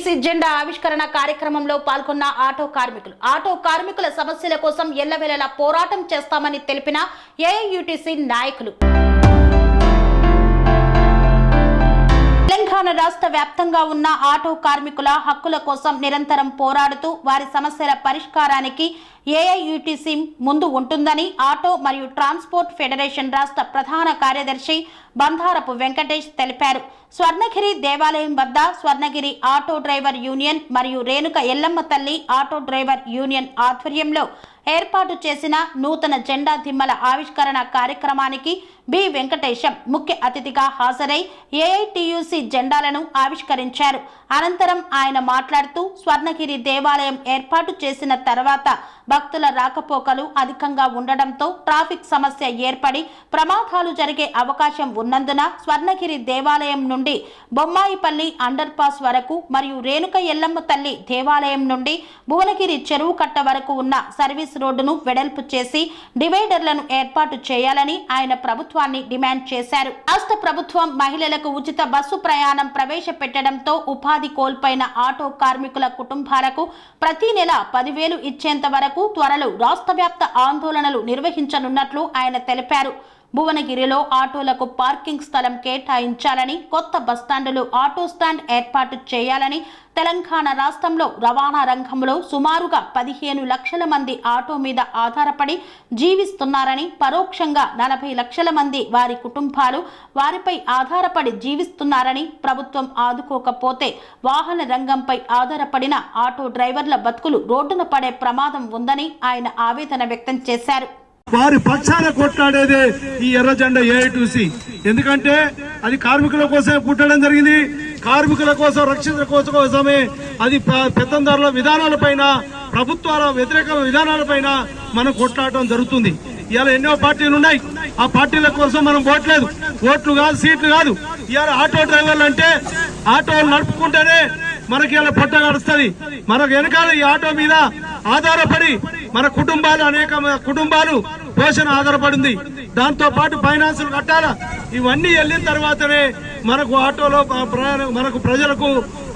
BC జెండా ఆవిష్కరణ కార్యక్రమంలో పాల్గొన్న ఆటో కార్మికులు. ఆటో కార్మికుల సమస్యల కోసం ఎల్లవేళలా పోరాటం చేస్తామని తెలిపిన ఏఐయుటిసి నాయకులు. తెలంగాణ రాష్ట్ర వ్యాప్తంగా ఉన్న ఆటో కార్మికుల హక్కుల కోసం నిరంతరం పోరాడుతూ వారి సమస్యల పరిష్కారానికి ఏఐయుటిసి ముందు ఉంటుందని ఆటో మరియు ట్రాన్స్పోర్ట్ ఫెడరేషన్ రాష్ట్ర ప్రధాన కార్యదర్శి బంధారపు వెంకటేష్ తెలిపారు. స్వర్ణగిరి దేవాలయం వద్ద స్వర్ణగిరి ఆటో డ్రైవర్ యూనియన్ మరియు రేణుక ఎల్లమ్మ తల్లి ఆటో డ్రైవర్ యూనియన్ ఆధ్వర్యంలో ఏర్పాటు చేసిన నూతన జెండా దిమ్మల ఆవిష్కరణ కార్యక్రమానికి బి వెంకటేశం ముఖ్య అతిథిగా హాజరై ఏఐటియుసి జెండాలను ఆవిష్కరించారు. అనంతరం ఆయన మాట్లాడుతూ స్వర్ణగిరి దేవాలయం ఏర్పాటు చేసిన తర్వాత భక్తుల రాకపోకలు అధికంగా ఉండడంతో ట్రాఫిక్ సమస్య ఏర్పడి ప్రమాదాలు జరిగే అవకాశం ఉన్నందున స్వర్ణగిరి దేవాలయం నుండి బొమ్మాయిపల్లి అండర్ పాస్ వరకు మరియు రేణుక ఎల్లమ్మ తల్లి దేవాలయం నుండి భువనగిరి చెరువు కట్ట వరకు ఉన్న సర్వీస్ రోడ్డును వెడల్పు చేసి డివైడర్లను ఏర్పాటు చేయాలని ఆయన ప్రభుత్వాన్ని డిమాండ్ చేశారు. రాష్ట్ర ప్రభుత్వం మహిళలకు ఉచిత బస్సు ప్రయాణం ప్రవేశపెట్టడంతో ఉపాధి కోల్పోయిన ఆటో కార్మికుల కుటుంబాలకు ప్రతి నెల పదివేలు ఇచ్చేంత వరకు త్వరలో రాష్ట్ర వ్యాప్త ఆందోళనలు నిర్వహించనున్నట్లు ఆయన తెలిపారు. భువనగిరిలో ఆటోలకు పార్కింగ్ స్థలం కేటాయించాలని కొత్త బస్టాండులు ఆటో స్టాండ్ ఏర్పాటు చేయాలని తెలంగాణ రాష్ట్రంలో రవాణా రంగంలో సుమారుగా పదిహేను లక్షల మంది ఆటో మీద ఆధారపడి జీవిస్తున్నారని పరోక్షంగా నలభై లక్షల మంది వారి కుటుంబాలు వారిపై ఆధారపడి జీవిస్తున్నారని ప్రభుత్వం ఆదుకోకపోతే వాహన రంగంపై ఆధారపడిన ఆటో డ్రైవర్ల బతుకులు రోడ్డున పడే ప్రమాదం ఉందని ఆయన ఆవేదన వ్యక్తం చేశారు. వారి పక్షాన కొట్లాడేదే ఈ ఎర్ర జెండా ఏఐటూసి ఎందుకంటే అది కార్మికుల కోసమే పుట్టడం జరిగింది. కార్మికుల కోసం రక్షణ కోసం కోసమే అది ప- పెత్తందారుల విధానాలపైన ప్రభుత్వాల వ్యతిరేక విధానాలపైన మనం కొట్లాడటం జరుగుతుంది. ఇవాళ ఎన్నో పార్టీలు ఉన్నాయి. ఆ పార్టీల కోసం మనం ఓట్లేదు. ఓట్లు కాదు సీట్లు కాదు. ఇవాళ ఆటో డ్రైవర్లు అంటే ఆటోలు నడుపుకుంటేనే మనకి ఇలా పొట్ట గడుస్తుంది మనకు వెనకాల ఈ ఆటో మీద ఆధారపడి మన కుటుంబాలు అనేక కుటుంబాలు పోషణ ఆధారపడింది. దాంతో పాటు ఫైనాన్సులు కట్టాలా? ఇవన్నీ వెళ్ళిన తర్వాతనే మనకు ఆటోలో ప్రయాణం మనకు ప్రజలకు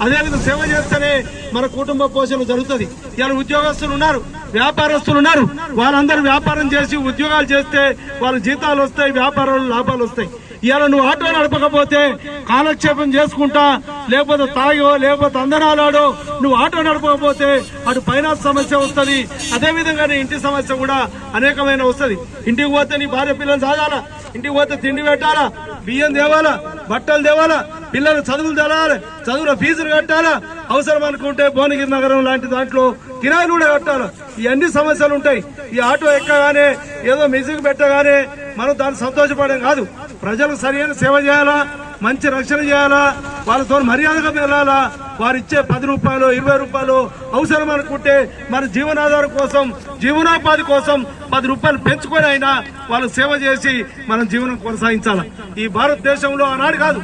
అదేవిధంగా సేవ చేస్తేనే మన కుటుంబ పోషణ జరుగుతుంది. ఇలా ఉద్యోగస్తులు ఉన్నారు వ్యాపారస్తులు ఉన్నారు. వాళ్ళందరూ వ్యాపారం చేసి ఉద్యోగాలు చేస్తే వాళ్ళ జీతాలు వస్తాయి వ్యాపారాలు లాభాలు వస్తాయి. ఇవాళ నువ్వు ఆటో నడపకపోతే కాలక్షేపం చేసుకుంటా లేకపోతే తాగో లేకపోతే అందనాలాడో నువ్వు ఆటో నడపకపోతే అటు ఫైనాన్స్ సమస్య వస్తుంది. అదేవిధంగా నీ ఇంటి సమస్య కూడా అనేకమైన వస్తుంది. ఇంటికి పోతే నీ భార్య పిల్లలు సాగాల? ఇంటికి పోతే తిండి పెట్టాలా? బియ్యం తేవాలా? బట్టలు తేవాలా? పిల్లలు చదువులు తెలాలి చదువుల ఫీజులు కట్టాలా? అవసరం అనుకుంటే భువనగిరి నగరం లాంటి దాంట్లో కిరాయిలు కూడా కట్టాలి? ఇవన్నీ సమస్యలు ఉంటాయి. ఈ ఆటో ఎక్కగానే ఏదో మ్యూజిక్ పెట్టగానే మనం దాన్ని సంతోషపడడం కాదు. ప్రజలకు సరైన సేవ చేయాలా? మంచి రక్షణ చేయాలా? వాళ్ళతో మర్యాదగా వెళ్ళాలా? వారు ఇచ్చే పది రూపాయలు ఇరవై రూపాయలు అవసరం అనుకుంటే మన జీవనాధారం కోసం జీవనోపాధి కోసం పది రూపాయలు పెంచుకొని అయినా వాళ్ళు సేవ చేసి మనం జీవనం కొనసాగించాలి? ఈ భారతదేశంలో ఆనాడు కాదు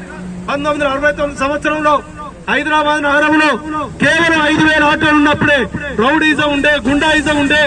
పంతొమ్మిది వందల అరవై తొమ్మిది సంవత్సరంలో హైదరాబాద్ నగరంలో కేవలం ఐదు వేల ఆటోలు ఉన్నప్పుడే రౌడీజం ఉండే గుండాయిజం ఉండే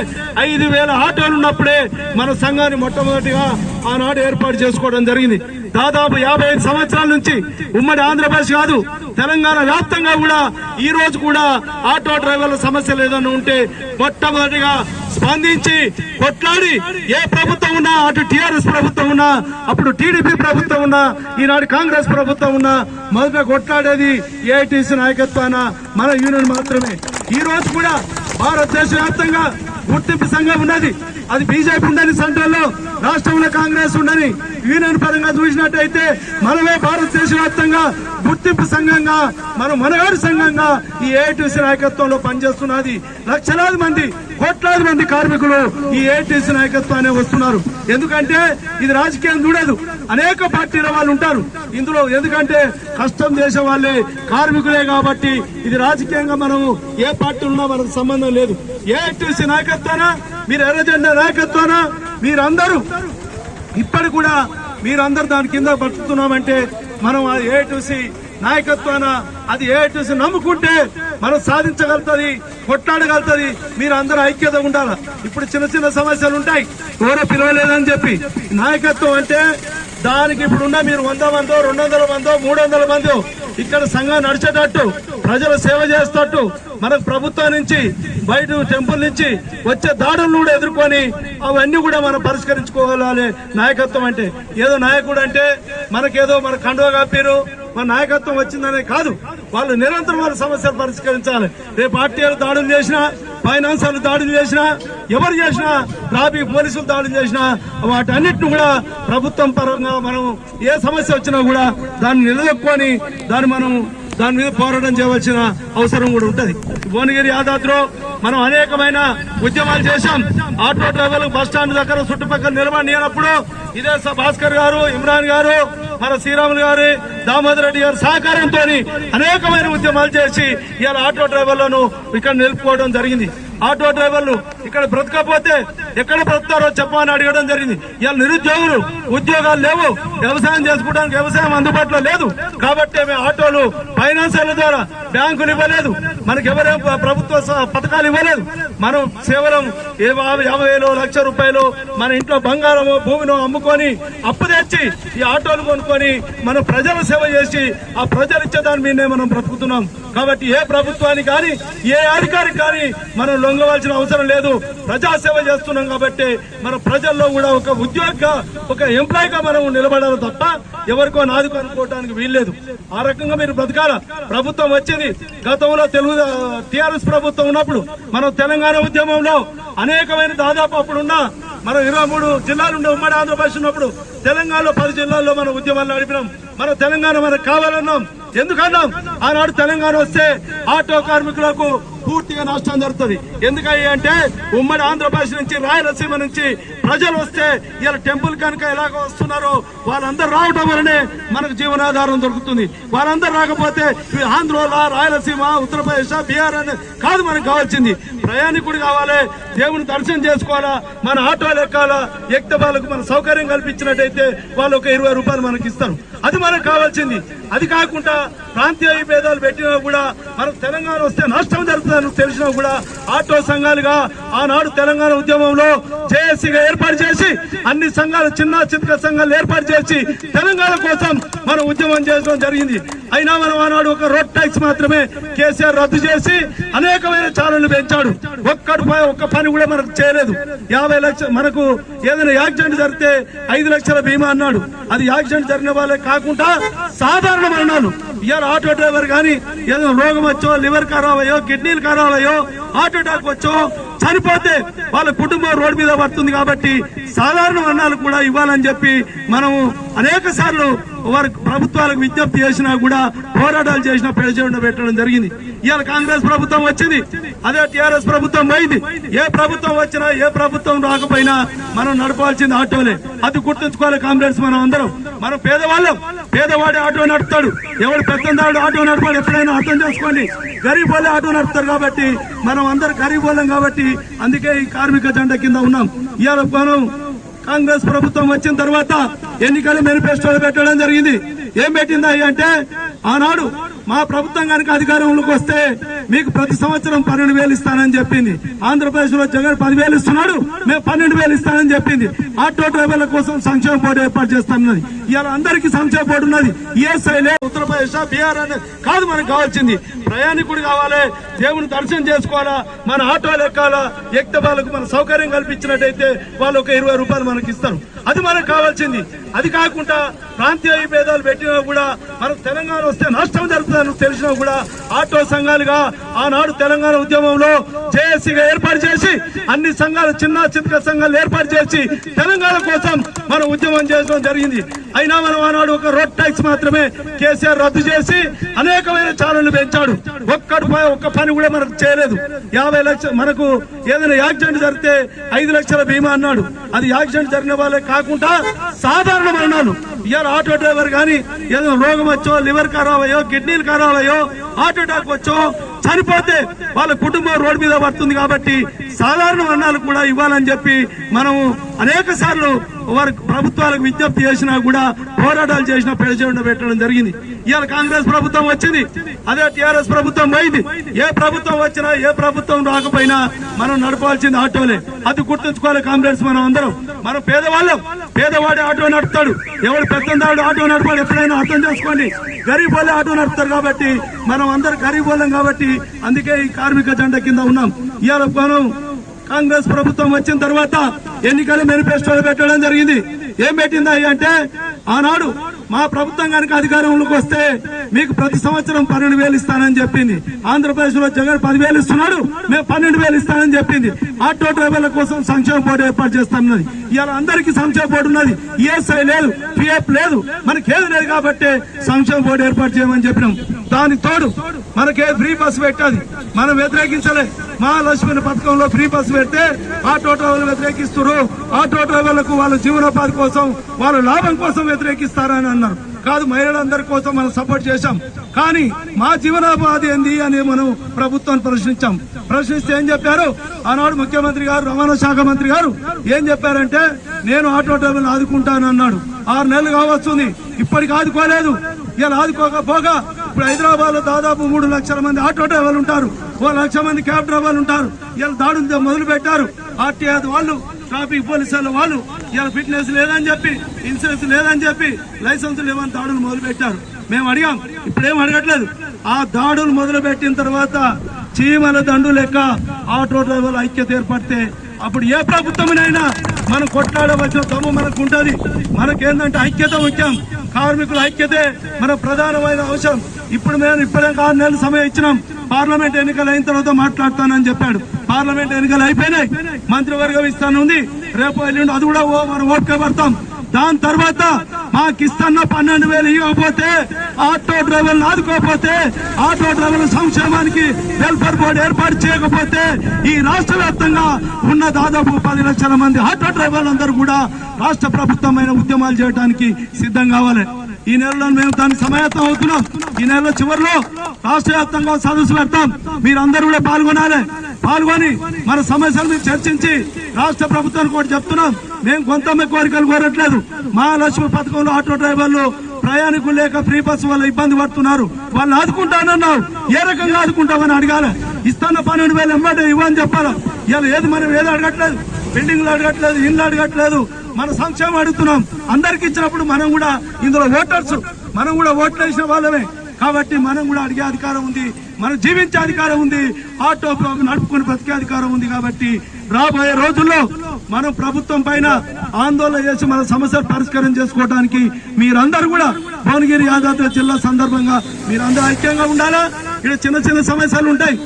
ఐదు వేల ఆటోలు ఉన్నప్పుడే మన సంఘాన్ని మొట్టమొదటిగా ఆనాడు ఏర్పాటు చేసుకోవడం జరిగింది. దాదాపు యాభై ఐదు సంవత్సరాల నుంచి ఉమ్మడి ఆంధ్రప్రదేశ్ కాదు తెలంగాణ వ్యాప్తంగా కూడా ఈ రోజు కూడా ఆటో డ్రైవర్ల సమస్యలు ఏదైనా ఉంటే మొట్టమొదటిగా స్పందించి కొట్లాడి ఏ ప్రభుత్వం ఉన్నా అటు టిఆర్ఎస్ ప్రభుత్వం ఉన్నా అప్పుడు టీడీపీ ప్రభుత్వం ఉన్నా ఈనాడు కాంగ్రెస్ ప్రభుత్వం ఉన్నా మొదట కొట్లాడేది ఏఐటీసీ నాయకత్వాన మన యూనియన్ మాత్రమే. ఈ రోజు కూడా భారతదేశ వ్యాప్తంగా గుర్తింపు సంఘం ఉన్నది. అది బీజేపీ ఉండని సెంట్రల్లో రాష్ట్రంలో కాంగ్రెస్ ఉండని యూనియన్ పరంగా చూసినట్టయితే మనమే భారతదేశ వ్యాప్తంగా గుర్తింపు సంఘంగా మనం మనగాడి సంఘంగా ఈ ఏటీసీ నాయకత్వంలో పనిచేస్తున్నది. లక్షలాది మంది కోట్లాది మంది కార్మికులు ఈ ఏటీసీ నాయకత్వాన్ని వస్తున్నారు. ఎందుకంటే ఇది రాజకీయం చూడదు. అనేక పార్టీల వాళ్ళు ఉంటారు. ఇందులో ఎందుకంటే కష్టం చేసే వాళ్ళే కార్మికులే కాబట్టి ఇది రాజకీయంగా మనం ఏ పార్టీ ఉన్నా మనకు సంబంధం లేదు. ఏటీసీ నాయకత్వానా? మీరు ఎర్రజెండా నాయకత్వానా? మీరందరూ. ఇప్పటి కూడా మీరందరూ దాని కింద బతుకుతున్నామంటే మనం ఏటీసీ నాయకత్వాన అది ఏఐటీసీ నమ్ముకుంటే మనం సాధించగలుగుతుంది కొట్లాడగలుగుతుంది. మీరు అందరూ ఐక్యత ఉండాలి. ఇప్పుడు చిన్న చిన్న సమస్యలు ఉంటాయి. ఎవరో పిలవలేదని చెప్పి. నాయకత్వం అంటే దానికి ఇప్పుడున్న మీరు వంద మందో రెండు వందల మందో మూడు వందల మందో ఇక్కడ సంఘం నడిచేటట్టు ప్రజల సేవ చేసేటట్టు మనకు ప్రభుత్వం నుంచి బయట టెంపుల్ నుంచి వచ్చే దాడులను కూడా ఎదుర్కొని అవన్నీ కూడా మనం పరిష్కరించుకోగలాలి నాయకత్వం అంటే. ఏదో నాయకుడు అంటే మనకేదో మన కండువ కాపీరు మన నాయకత్వం వచ్చిందనే కాదు. వాళ్ళు నిరంతరం వాళ్ళ సమస్యలు పరిష్కరించాలి. రేపు పార్టీలు దాడులు చేసినా ఫైనాన్సర్లు దాడులు చేసినా ఎవరు చేసినా ట్రాఫిక్ పోలీసులు దాడులు చేసినా వాటన్నిటిని కూడా ప్రభుత్వం పరంగా మనం ఏ సమస్య వచ్చినా కూడా దాన్ని నిలదొక్కుని దాన్ని మనం దాని మీద పోరాటం చేయవలసిన అవసరం కూడా ఉంటది. భువనగిరి యాదాద్రిలో మనం అనేకమైన ఉద్యమాలు చేశాం. ఆటో డ్రైవర్లు బస్ స్టాండ్ దగ్గర చుట్టుపక్కల నిర్మాణం లేనప్పుడు ఇదే స- భాస్కర్ గారు ఇమ్రాన్ గారు మన శ్రీరాములు గారు దామోదర్ రెడ్డి గారి సహకారంతో అనేకమైన ఉద్యమాలు చేసి ఇవాళ ఆటో డ్రైవర్లను ఇక్కడ నిలుపుకోవడం జరిగింది. ఆటో డ్రైవర్లు ఇక్కడ బ్రతకపోతే ఎక్కడ బ్రతుకుతారో చెప్పమని అడగడం జరిగింది. ఇవాళ నిరుద్యోగులు ఉద్యోగాలు లేవు. వ్యవసాయం చేసుకోవడానికి వ్యవసాయం అందుబాటులో లేదు. కాబట్టి మేము ఆటోలు ఫైనాన్సర్ల ద్వారా బ్యాంకులు ఇవ్వలేదు. మనకి ఎవరేం ప్రభుత్వ పథకాలు ఇవ్వలేదు. మనం కేవలం ఏ యాభై యాభై వేలు లక్ష రూపాయలు మన ఇంట్లో బంగారము భూమిను అమ్ముకొని అప్పు తెచ్చి ఈ ఆటోలు కొనుక్కొని మనం ప్రజల సేవ చేసి ఆ ప్రజలు ఇచ్చే దాని మీదనే మనం బ్రతుకుతున్నాం. కాబట్టి ఏ ప్రభుత్వానికి కానీ ఏ అధికారికి కానీ మనం లొంగవలసిన అవసరం లేదు. ప్రజాసేవ చేస్తున్నాం కాబట్టి మన ప్రజల్లో కూడా ఒక ఉద్యోగిగా ఒక ఎంప్లాయీగా మనం నిలబడాలి తప్ప ఎవరికో నాదుకు అనుకోవడానికి వీల్లేదు. ఆ రకంగా మీరు బ్రతకాల? ప్రభుత్వం వచ్చింది. గతంలో తెలుగు టిఆర్ఎస్ ప్రభుత్వం ఉన్నప్పుడు మనం తెలంగాణ ఉద్యమంలో అనేకమైన దాదాపు అప్పుడున్న మనం ఇరవై మూడు జిల్లాలు ఉండే ఉమ్మడి ఆంధ్రప్రదేశ్ ఉన్నప్పుడు తెలంగాణలో పది జిల్లాల్లో మనం ఉద్యమాలు నడిపినాం. మన తెలంగాణ మనకు కావాలన్నాం. ఎందుకన్నాం? ఆనాడు తెలంగాణ వస్తే ఆటో కార్మికులకు పూర్తిగా నష్టం జరుగుతుంది. ఎందుకని అంటే ఉమ్మడి ఆంధ్రప్రదేశ్ నుంచి రాయలసీమ నుంచి ప్రజలు వస్తే ఇలా టెంపుల్ కనుక ఎలాగ వస్తున్నారో వాళ్ళందరూ రావడం వలనే మనకు జీవనాధారం దొరుకుతుంది. వాళ్ళందరూ రాకపోతే ఈ ఆంధ్రలో రాయలసీమ ఉత్తరప్రదేశ్ బీహార్ అని కాదు మనకు కావాల్సింది. ప్రయాణికుడు కావాలి దేవుని దర్శనం చేసుకోవాలా మన ఆటోలు ఎక్కాలా ఎక్కితే వాళ్ళకు మన సౌకర్యం కల్పించినట్టయితే వాళ్ళు ఒక ఇరవై రూపాయలు మనకి ఇస్తారు అది మనకు కావాల్సింది. అది కాకుండా ప్రాంతీయ భేదాలు పెట్టినా కూడా మనకు తెలంగాణ వస్తే నష్టం జరుగుతుందని తెలిసినా కూడా ఆటో సంఘాలుగా ఆనాడు తెలంగాణ ఉద్యమంలో జేఏసీగా ఏర్పాటు చేసి అన్ని సంఘాలు చిన్న చిత్ర సంఘాలు ఏర్పాటు చేసి తెలంగాణ కోసం మనం ఉద్యమం చేయడం జరిగింది. అయినా మనం ఆనాడు ఒక రోడ్ ట్యాక్స్ మాత్రమే కేసీఆర్ రద్దు చేసి అనేకమైన ఛానళ్ళు పెంచాడు. ఒక్కటి ఒక్క పని కూడా మనకు చేయలేదు. యాభై లక్షలు మనకు ఏదైనా యాక్సిడెంట్ జరిగితే ఐదు లక్షల బీమా అన్నాడు. అది యాక్సిడెంట్ జరిగిన వాళ్ళే కాకుండా సాధారణ మరణాలు. ఇవాళ ఆటో డ్రైవర్ కానీ ఏదో రోగం వచ్చో లివర్ ఖరాబ్ అయ్యో కిడ్నీలు ఖరాబ్ అయ్యో హార్ట్ అటాక్ వచ్చో చనిపోతే వాళ్ళ కుటుంబం రోడ్డు మీద పడుతుంది కాబట్టి సాధారణ మరణాలు కూడా ఇవ్వాలని చెప్పి మనము అనేక సార్లు వారు ప్రభుత్వాలకు విజ్ఞప్తి చేసినా కూడా పోరాటాలు చేసినా పెడచేయడం పెట్టడం జరిగింది. ఇవాళ కాంగ్రెస్ ప్రభుత్వం వచ్చింది. అదే టిఆర్ఎస్ ప్రభుత్వం పోయింది. ఏ ప్రభుత్వం వచ్చినా ఏ ప్రభుత్వం రాకపోయినా మనం నడపాల్సింది ఆటోలే. అది గుర్తుంచుకోవాలి కాంగ్రెస్ మనం అందరం. మనం పేదవాళ్ళం. పేదవాడి ఆటో నడుపుతాడు. ఎవడు పెద్దందాడు ఆటో నడపాడు ఎప్పుడైనా అర్థం చేసుకోండి. గరీబ్ వాళ్ళే ఆటో నడుపుతారు కాబట్టి మనం అందరు గరీబ్ వాళ్ళం కాబట్టి అందుకే ఈ కార్మిక జెండా కింద ఉన్నాం. ఇవాళ మనం కాంగ్రెస్ ప్రభుత్వం వచ్చిన తర్వాత ఎన్నికల మేనిఫెస్టోలు పెట్టడం జరిగింది. ఏం పెట్టిందా అంటే ఆనాడు మా ప్రభుత్వం కనుక అధికారంలోకి వస్తే మీకు ప్రతి సంవత్సరం పన్నెండు వేలు ఇస్తానని చెప్పింది. ఆంధ్రప్రదేశ్లో జగన్ పదివేలు ఇస్తున్నాడు మేము పన్నెండు వేలు ఇస్తానని చెప్పింది. ఆటో డ్రైవర్ల కోసం సంక్షేమ బోర్డు ఏర్పాటు చేస్తామన్నది ఇవాళ అందరికీ సంక్షేమ బోర్డు ఉన్నది. ఈఎస్ఐ లే ఉత్తరప్రదేశ్ బీహార్ అని కాదు మనకు కావాల్సింది. ప్రయాణికుడు కావాలి దేవుని దర్శనం చేసుకోవాలా మన ఆటోలు ఎక్కాలా ఎక్కితే వాళ్ళకు మన సౌకర్యం కల్పించినట్టయితే వాళ్ళు ఒక ఇరవై రూపాయలు మనకి ఇస్తారు. అది మనకు కావాల్సింది. అది కాకుండా ప్రాంతీయ భేదాలు పెట్టినా కూడా మనకు తెలంగాణ వస్తే నష్టం జరుగుతుందని తెలిసినా కూడా ఆటో సంఘాలుగా ఆనాడు తెలంగాణ ఉద్యమంలో జేఏసీగా ఏర్పాటు చేసి అన్ని సంఘాలు చిన్న చిత్ర సంఘాలు ఏర్పాటు చేసి తెలంగాణ కోసం మనం ఉద్యమం చేయడం జరిగింది. అయినా మనం ఆనాడు ఒక రోడ్ ట్యాక్స్ మాత్రమే కేసీఆర్ రద్దు చేసి అనేకమైన ఛానళ్ళు పెంచాడు. ఒక్కటి ఒక్క పని కూడా మనకు చేయలేదు. యాభై లక్షలు మనకు ఏదైనా యాక్సిడెంట్ జరిగితే ఐదు లక్షల బీమా అన్నాడు. అది యాక్సిడెంట్ జరిగిన వాళ్ళే కాకుండా సాధారణ మరణాలు. ఇవాళ ఆటో డ్రైవర్ కానీ ఏదో రోగం వచ్చో లివర్ ఖరాబ్ అయ్యో కిడ్నీలు ఖరాబ్ అయ్యో హార్ట్ అటాక్ వచ్చో చనిపోతే వాళ్ళ కుటుంబం రోడ్డు మీద పడుతుంది కాబట్టి సాధారణ మరణాలు కూడా ఇవ్వాలని చెప్పి మనము అనేక సార్లు వారు ప్రభుత్వాలకు విజ్ఞప్తి చేసినా కూడా పోరాటాలు చేసిన పెడచెండ పెట్టడం జరిగింది. ఇవాళ కాంగ్రెస్ ప్రభుత్వం వచ్చింది. అదే టిఆర్ఎస్ ప్రభుత్వం పోయింది. ఏ ప్రభుత్వం వచ్చినా ఏ ప్రభుత్వం రాకపోయినా మనం నడపాల్సింది ఆటోలే. అది గుర్తుంచుకోవాలి కాంగ్రెస్ మనం అందరం. మనం పేదవాళ్ళం. పేదవాడి ఆటో నడుపుతాడు. ఎవడు పెద్దందాడు ఆటో నడపాడు ఎప్పుడైనా అర్థం చేసుకోండి. గరీబ్ వాళ్ళే ఆటో నడుపుతారు కాబట్టి మనం అందరు గరీబ్ వాళ్ళం కాబట్టి అందుకే ఈ కార్మిక జెండా కింద ఉన్నాం. ఇవాళ మనం కాంగ్రెస్ ప్రభుత్వం వచ్చిన తర్వాత ఎన్నికల మేనిఫెస్టోలు పెట్టడం జరిగింది. ఏం పెట్టింది అయ్యి అంటే ఆనాడు మా ప్రభుత్వం కనుక అధికారంలోకి వస్తే మీకు ప్రతి సంవత్సరం పన్నెండు వేలు ఇస్తానని చెప్పింది. ఆంధ్రప్రదేశ్లో జగన్ పదివేలు ఇస్తున్నాడు మేము పన్నెండు వేలు ఇస్తానని చెప్పింది. ఆటో డ్రైవర్ల కోసం సంక్షేమ బోర్డు ఏర్పాటు చేస్తామన్నది. ఇవాళ అందరికి సంక్షేమ బోర్డు ఉన్నది. ఈఎస్ఐ లేదు పిఎఫ్ లేదు మనకి ఏది లేదు కాబట్టి సంక్షేమ బోర్డు ఏర్పాటు చేయమని చెప్పినాం. దాని తోడు మనకే ఫ్రీ బస్సు పెట్టాలి మనం వ్యతిరేకించలే. మహాలక్ష్మి పథకంలో ఫ్రీ బస్సు పెడితే ఆటో డ్రైవర్లు వ్యతిరేకిస్తారు ఆటో డ్రైవర్లకు వాళ్ళ జీవనోపాధి కోసం వాళ్ళ లాభం కోసం వ్యతిరేకిస్తారని అన్నారు. కాదు మహిళలందరి కోసం మనం సపోర్ట్ చేశాం. కానీ మా జీవనోపాధి ఏంది అని మనం ప్రభుత్వాన్ని ప్రశ్నించాం. ప్రశ్నిస్తే ఏం చెప్పారు? ఆనాడు ముఖ్యమంత్రి గారు రవాణా శాఖ మంత్రి గారు ఏం చెప్పారంటే నేను ఆటో డ్రైవర్లు ఆదుకుంటాను అన్నాడు ఆరు నెలలు కావస్తుంది ఇప్పటికి ఆదుకోలేదు. ఇలా ఆదుకోకపోగా ఇప్పుడు హైదరాబాద్లో దాదాపు మూడు లక్షల మంది ఆటో డ్రైవర్లు ఉంటారు. ఓ లక్ష మంది క్యాబ్ డ్రైవర్లు ఉంటారు. వీళ్ళు దాడులు మొదలు పెట్టారు. ఆర్టీఐ వాళ్ళు ట్రాఫిక్ పోలీసుల వాళ్ళు ఇలా ఫిట్నెస్ లేదని చెప్పి ఇన్సూరెన్స్ లేదని చెప్పి లైసెన్స్ లేవని దాడులు మొదలు పెట్టారు. మేము అడిగాం ఇప్పుడేం అడగట్లేదు. ఆ దాడులు మొదలు పెట్టిన తర్వాత చీమల దండు లెక్క ఆటో డ్రైవర్ల ఐక్యత ఏర్పడితే అప్పుడు ఏ ప్రభుత్వమైనా మనం కొట్లాడవలసిన దమ్ము మనకు ఉంటుంది. మనకేందంటే ఐక్యత ముఖ్యం. కార్మికుల ఐక్యతే మన ప్రధానమైన అవసరం ఇప్పుడు మేము ఇప్పుడే ఆరు నెలల సమయం ఇచ్చినాం. పార్లమెంట్ ఎన్నికలు అయిన తర్వాత మాట్లాడతానని చెప్పాడు. పార్లమెంట్ ఎన్నికలు అయిపోయినాయి. మంత్రివర్గం ఇస్తానుంది రేపు ఎల్లుండి అది కూడా ఓ- మనం ఓట్కే పడతాం దాని తర్వాత మాకు ఇస్తున్న పన్నెండు వేలు ఇవ్వకపోతే ఆటో డ్రైవర్లు ఆదుకోకపోతే ఆటో డ్రైవర్ల సంక్షేమానికి వెల్ఫేర్ బోర్డు ఏర్పాటు చేయకపోతే ఈ రాష్ట్ర వ్యాప్తంగా ఉన్న దాదాపు పది లక్షల మంది ఆటో డ్రైవర్లందరూ కూడా రాష్ట్ర ప్రభుత్వమైన ఉద్యమాలు చేయడానికి సిద్ధం కావాలి. ఈ నెలలో మేము దాన్ని సమాయత్తం అవుతున్నాం. ఈ నెల చివరిలో రాష్ట్ర వ్యాప్తంగా సదస్సు పెడతాం. మీరందరూ కూడా పాల్గొనాలి. పాల్గొని మన సమస్యల మీద చర్చించి రాష్ట్ర ప్రభుత్వానికి కూడా చెప్తున్నాం. మేము కొంతమంది కోరికలు కోరట్లేదు. మహాలక్ష్మి పథకంలో ఆటో డ్రైవర్లు ప్రయాణికులు లేక ఫ్రీ బస్సు వల్ల ఇబ్బంది పడుతున్నారు. వాళ్ళు ఆదుకుంటానన్నావు. ఏ రకంగా ఆదుకుంటామని అడగాలి. ఇస్తాన పన్నెండు వేలు ఎంబడే ఇవ్వని చెప్పాలి. ఇలా ఏది మనం ఏది అడగట్లేదు? బిల్డింగ్లు అడగట్లేదు ఇల్లు అడగట్లేదు. మన సంక్షేమం అడుగుతున్నాం. అందరికి ఇచ్చినప్పుడు మనం కూడా ఇందులో ఓటర్స్ మనం కూడా ఓట్లు వేసిన వాళ్ళమే. కాబట్టి మనం కూడా అడిగే అధికారం ఉంది. మనం జీవించే అధికారం ఉంది. ఆటో నడుపుకుని బ్రతికే అధికారం ఉంది కాబట్టి రాబోయే రోజుల్లో మనం ప్రభుత్వం పైన ఆందోళన చేసి మన సమస్యలు పరిష్కారం చేసుకోవడానికి మీరందరూ కూడా భువనగిరి యాదాద్రి జిల్లా సందర్భంగా మీరందరూ ఐక్యంగా ఉండాలా? ఇక్కడ చిన్న చిన్న సమస్యలు ఉంటాయి.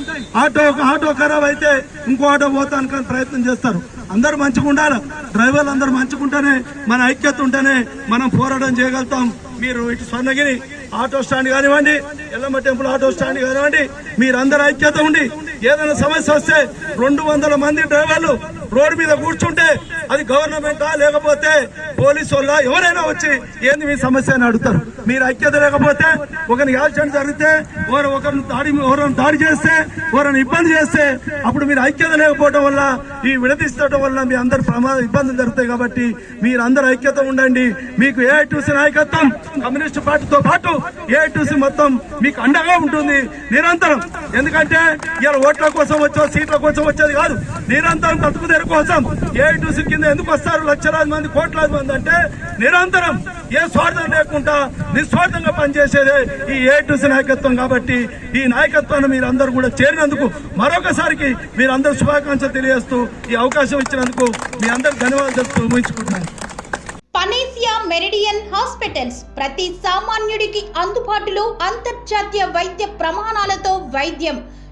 ఆటో ఆటో ఖరాబ్ అయితే ఇంకో ఆటో పోతానికి ప్రయత్నం చేస్తారు. అందరూ మంచిగా ఉండాలి? డ్రైవర్లు అందరూ మంచిగా ఉంటేనే మన ఐక్యత ఉంటేనే మనం పోరాటం చేయగలుగుతాం. మీరు ఇటు స్వర్ణగిరి ఆటో స్టాండ్ కానివ్వండి ఎల్లమ్మ టెంపుల్ ఆటో స్టాండ్ కానివ్వండి మీరందరూ ఐక్యత ఉండి ఏదైనా సమస్య వస్తే రెండు వందల మంది డ్రైవర్లు రోడ్డు మీద కూర్చుంటే అది గవర్నమెంటా లేకపోతే పోలీసు వాళ్ళ? ఎవరైనా వచ్చి ఏంది మీ సమస్య అని అడుగుతారు. మీరు ఐక్యత లేకపోతే ఒకరిని యాక్సిడెంట్ జరిగితే ఒకరు ఒకరిని దాడి ఎవరైనా దాడి చేస్తే ఎవరైనా ఇబ్బంది చేస్తే అప్పుడు మీరు ఐక్యత లేకపోవడం వల్ల ఈ విడదీస్తడం వల్ల మీ అందరు ప్రమాద ఇబ్బందులు జరుగుతాయి కాబట్టి మీరు అందరు ఐక్యత ఉండండి. మీకు ఏఐటీసీ నాయకత్వం కమ్యూనిస్ట్ పార్టీతో పాటు ఏఐటీసీ మొత్తం మీకు అండగా ఉంటుంది. నిరంతరం. ఎందుకంటే ఇలా ఓట్ల కోసం వచ్చో సీట్ల కోసం వచ్చేది కాదు. నిరంతరం పేరు కోసం ఏఐటీసీ కింద ఎందుకు వస్తారు? లక్షలాది మంది కోట్లాది మంది అంటే నిరంతరం ఏ స్వార్థం లేకుండా నిస్వార్థంగా పనిచేసేదే ఈ ఏఐటీసీ నాయకత్వం కాబట్టి ఈ నాయకత్వాన్ని మీరందరూ కూడా చేరినందుకు మరొకసారికి మీరందరూ శుభాకాంక్షలు తెలియజేస్తూ ఈ అవకాశం ఇచ్చినందుకు మీ అందరికి ధన్యవాదాలు తెలుపుతూ ఊహించుకుంటున్నాను పనేసియా మెరిడియన్ హాస్పిటల్స్ ప్రతి సామాన్యుడికి అందుబాటులో అంతర్జాతీయ వైద్య ప్రమాణాలతో వైద్యం.